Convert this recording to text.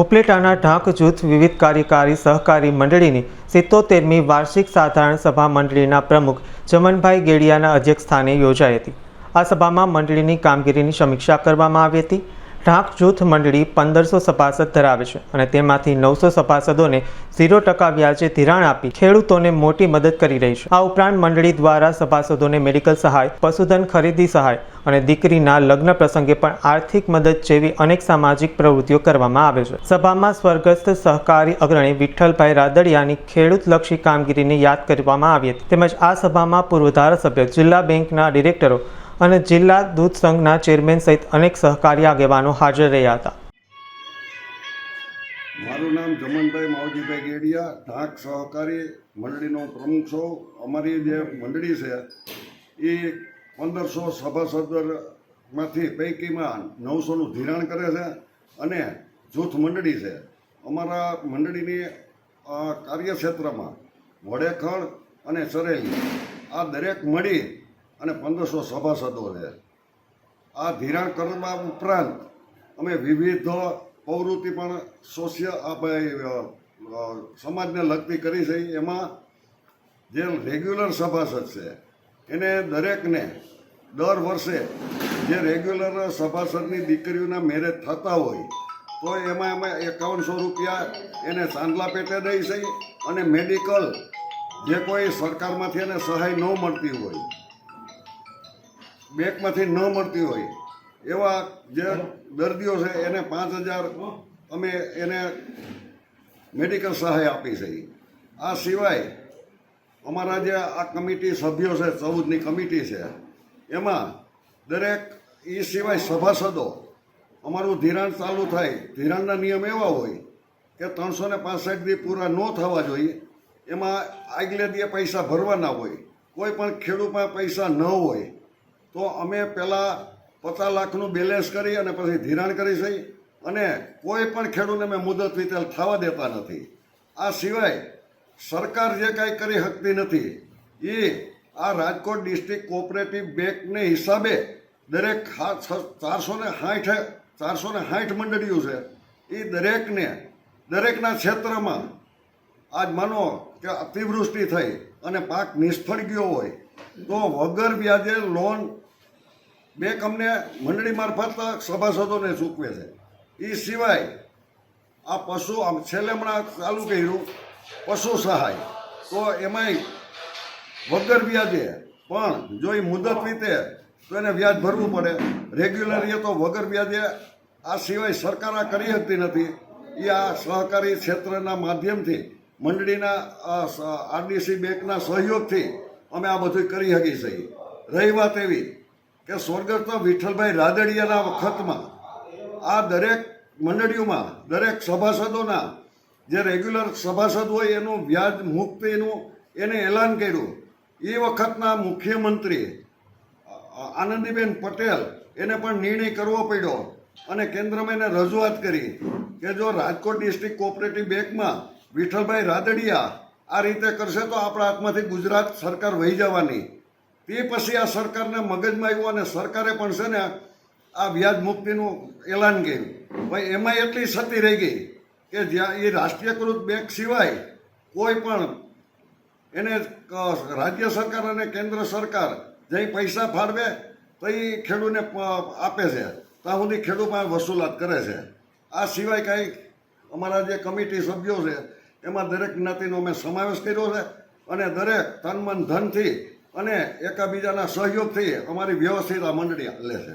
ઉપલેટાના ઢાંક જૂથ વિવિધ કાર્યકારી સહકારી મંડળીની સિત્તોતેરમી વાર્ષિક સાધારણ સભા મંડળીના પ્રમુખ ચમનભાઈ ગેડિયાના અધ્યક્ષસ્થાને યોજાઈ હતી. આ સભામાં મંડળીની કામગીરીની સમીક્ષા કરવામાં આવી હતી. ઢાંક જૂથ મંડળી પંદરસો સભાસદ ધરાવે છે અને તેમાંથી નવસો સભાસદોને ઝીરો ટકા વ્યાજે ધિરાણ આપી ખેડૂતોને મોટી મદદ કરી રહી છે. આ ઉપરાંત મંડળી દ્વારા સભાસદોને મેડિકલ સહાય, પશુધન ખરીદી સહાય અને દીકરીના લગ્ન પ્રસંગે પણ આર્થિક મદદ જેવી અનેક સામાજિક પ્રવૃત્તિઓ કરવામાં આવે છે. સભામાં સ્વર્ગસ્થ સહકારી અગ્રણી વિઠ્ઠલભાઈ રાદડિયાની ખેડૂતલક્ષી કામગીરીને યાદ કરવામાં આવી હતી. તેમજ આ સભામાં પૂર્વ ધારાસભ્ય જિલ્લા બેંકના ડિરેક્ટરો અને જિલ્લા દૂધ સંઘના ચેરમેન સહિત અનેક સહકારી આગેવાનો હાજર રહ્યા હતા. મારું નામ જમનભાઈ માવજીભાઈ ગેડિયા ઢાક સહકારી મંડળીનો પ્રમુખ છું. અમારી જે મંડળી છે, એ પંદરસો સભાસદમાંથી પૈકીમાં નવસોનું ધિરાણ કરે છે અને જૂથ મંડળી છે. અમારા મંડળીની કાર્યક્ષેત્રમાં વડેખણ અને સરેલી આ દરેક મળી અને પંદરસો સભાસદો છે. આ ધિરાણ કરવા ઉપરાંત અમે વિવિધ પ્રવૃત્તિ પણ સોશિયલ સમાજને લગતી કરી છે. એમાં જે રેગ્યુલર સભાસદ છે, એને દરેકને દર વર્ષે જે રેગ્યુલર સભાસદની દીકરીઓના મેરેજ થતા હોય, તો એમાં એમાં એકાવનસો રૂપિયા એને ચાંદલા પેટે દઈ છે અને મેડિકલ જે કોઈ સરકારમાંથી એને સહાય ન મળતી હોય બેંકમાંથી ન મળતી હોય. એવા જે દર્દીઓ છે એને પાંચ હજાર અમે એને મેડિકલ સહાય આપી છે. આ સિવાય અમારા જે આ કમિટી સભ્યો છે ચૌદની કમિટી છે એમાં દરેક એ સિવાય સભાસદો અમારું ધિરાણ ચાલુ થાય. ધિરાણના નિયમ એવા હોય કે ત્રણસો ને પાસઠ દી પૂરા ન થવા જોઈએ. એમાં આગલે દીએ પૈસા ભરવાના હોય. કોઈ પણ ખેડૂતમાં પૈસા ન હોય. તો અમે પહેલાં પચાસ લાખનું બેલેન્સ કરી અને પછી ધિરાણ કરી છે અને કોઈ પણ ખેડૂતને અમે મુદત વિતેલ થવા દેતા નથી. આ સિવાય સરકાર જે કાંઈ કરી શકતી નથી, એ આ રાજકોટ ડિસ્ટ્રિક્ટ કોઓપરેટિવ બેંકને હિસાબે દરેક ચારસો ને સાઠ ચારસો ને સાઠ મંડળીઓ છે, એ દરેકને, દરેકના ક્ષેત્રમાં આજ માનો કે અતિવૃષ્ટિ થઈ અને પાક નિષ્ફળ ગયો હોય, તો વગર વ્યાજે લોન બેંક અમને મંડળી મારફત સભાસદોને ચૂકવે છે. એ સિવાય આ પશુ આમ છેલ્લે હમણાં ચાલુ કર્યું, પશુ સહાય. તો એમાંય વગર વ્યાજે, પણ જો એ મુદત રીતે તો એને વ્યાજ ભરવું પડે. રેગ્યુલર એ તો વગર વ્યાજે, આ સિવાય સરકાર આ કરી શકતી નથી. એ આ સહકારી ક્ષેત્રના માધ્યમથી, મંડળીના આરડીસી બેંકના સહયોગથી અમે આ બધું કરી શકીએ છીએ. રહી વાત એવી. કે સ્વર્ગસ્થ વિઠ્ઠલભાઈ રાદડિયાના વખતમાં આ દરેક મંડળીઓમાં, દરેક સભાસદોના જે રેગ્યુલર સભાસદ હોય એનું વ્યાજ મુક્તિનું એને એલાન કર્યું. એ વખતના મુખ્યમંત્રી આનંદીબેન પટેલ એને પણ નિર્ણય કરવો પડ્યો અને કેન્દ્રમાં એને રજૂઆત કરી કે જો રાજકોટ ડિસ્ટ્રિક્ટ કોઓપરેટિવ બેંકમાં વિઠ્ઠલભાઈ રાદડિયા આ રીતે કરશે તો આપણા હાથમાંથી ગુજરાત સરકાર વહી જવાની. તે પછી આ સરકારને મગજમાં આવ્યું અને સરકારે પણ છે ને આ વ્યાજ મુક્તિનું એલાન કર્યું. ભાઈ, એમાં એટલી સતી રહી ગઈ કે જ્યાં એ રાષ્ટ્રીયકૃત બેંક સિવાય કોઈ પણ એને રાજ્ય સરકાર અને કેન્દ્ર સરકાર જ્યાં પૈસા ફાળવે, તો એ ખેડૂને આપે છે. ત્યાં સુધી ખેડૂત પાસે વસૂલાત કરે છે. આ સિવાય કાંઈ અમારા જે કમિટી સભ્યો છે, એમાં દરેક જ્ઞાતિનો અમે સમાવેશ કર્યો છે અને દરેક તન મન ધનથી અને એકબીજાના સહયોગથી અમારી વ્યવસ્થિત આ મંડળી લે છે.